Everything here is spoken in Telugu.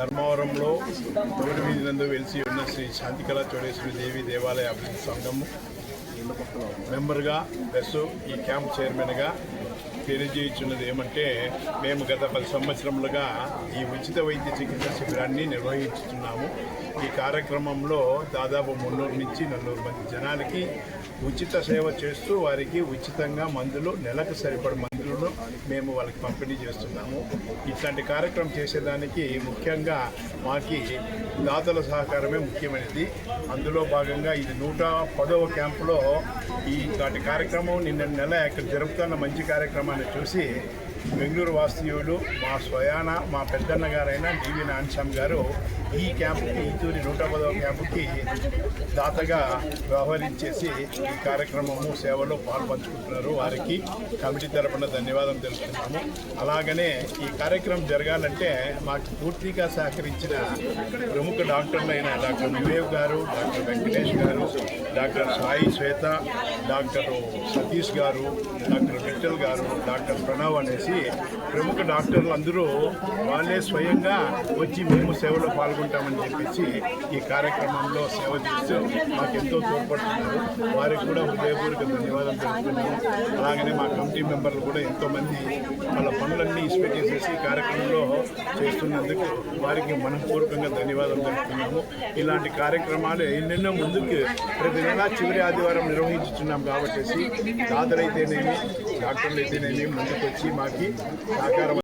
ధర్మవరంలో తొమ్మిది వీధి నందు వెలిసి ఉన్న శ్రీ శాంతికళా చోడేశ్వరి దేవి దేవాలయ అభివృద్ధి సంఘము మెంబర్గా ప్లస్ ఈ క్యాంప్ చైర్మన్గా తెలియజేయుచున్నది ఏమంటే మేము గత పది సంవత్సరములుగా ఈ ఉచిత వైద్య చికిత్స శిబిరాన్ని నిర్వహించుతున్నాము. ఈ కార్యక్రమంలో దాదాపు మున్నూరు నుంచి నల్లూరు మంది జనాలకి ఉచిత సేవ చేస్తూ వారికి ఉచితంగా మందులు నెలకు సరిపడ మందులను మేము వాళ్ళకి పంపిణీ చేస్తున్నాము. ఇట్లాంటి కార్యక్రమం చేసేదానికి ముఖ్యంగా మాకి దాతల సహకారమే ముఖ్యమైనది. అందులో భాగంగా ఇది నూట పదవ క్యాంపులో ఈ కార్యక్రమం నిన్న నెల ఇక్కడ జరుపుతున్న మంచి కార్యక్రమాన్ని చూసి బెంగళూరు వాస్తవ్యులు మా స్వయాన మా పెద్దన్న గారైన డివి నాన్స్వామి గారు ఈ క్యాంపుకి ఈతూరి నూట పదవ క్యాంపుకి దాతగా వ్యవహరించేసి ఈ కార్యక్రమము సేవలో పాల్పంచుకుంటున్నారు వారికి. కమిటీ తరపున ధన్యవాదం తెలుపుతున్నాము. అలాగనే ఈ కార్యక్రమం జరగాలంటే మాకు పూర్తిగా సహకరించిన ప్రముఖ డాక్టర్లైన doctor Vivek garu doctor Venkatesh garu doctor Sai Shweta doctor Satish garu doctor Vithal గారు డాక్టర్ ప్రణవ్ అనేసి ప్రముఖ డాక్టర్లు అందరూ వాళ్ళే స్వయంగా వచ్చి మేము సేవలో పాల్గొంటామని చెప్పేసి ఈ కార్యక్రమంలో సేవ చేస్తూ మాకు ఎంతో తోడ్పడుతున్నారు. వారికి కూడా హృదయపూర్వక ధన్యవాదాలు తెలుపుతున్నాము. అలాగనే మా కమిటీ మెంబర్లు కూడా ఎంతోమంది వాళ్ళ పనులన్నీ ఇసిపెట్టేసేసి కార్యక్రమంలో చేస్తున్నందుకు వారికి మనపూర్వకంగా ధన్యవాదాలు తెలుపుతున్నాము. ఇలాంటి కార్యక్రమాలు ఎన్నెన్నో ముందుకు ప్రతి నెల చివరి ఆదివారం నిర్వహించుతున్నాం కాబట్టి దాతలైతేనేమి డాక్టర్లు అయితేనేమి ముందుకు వచ్చి మాకి సహకారం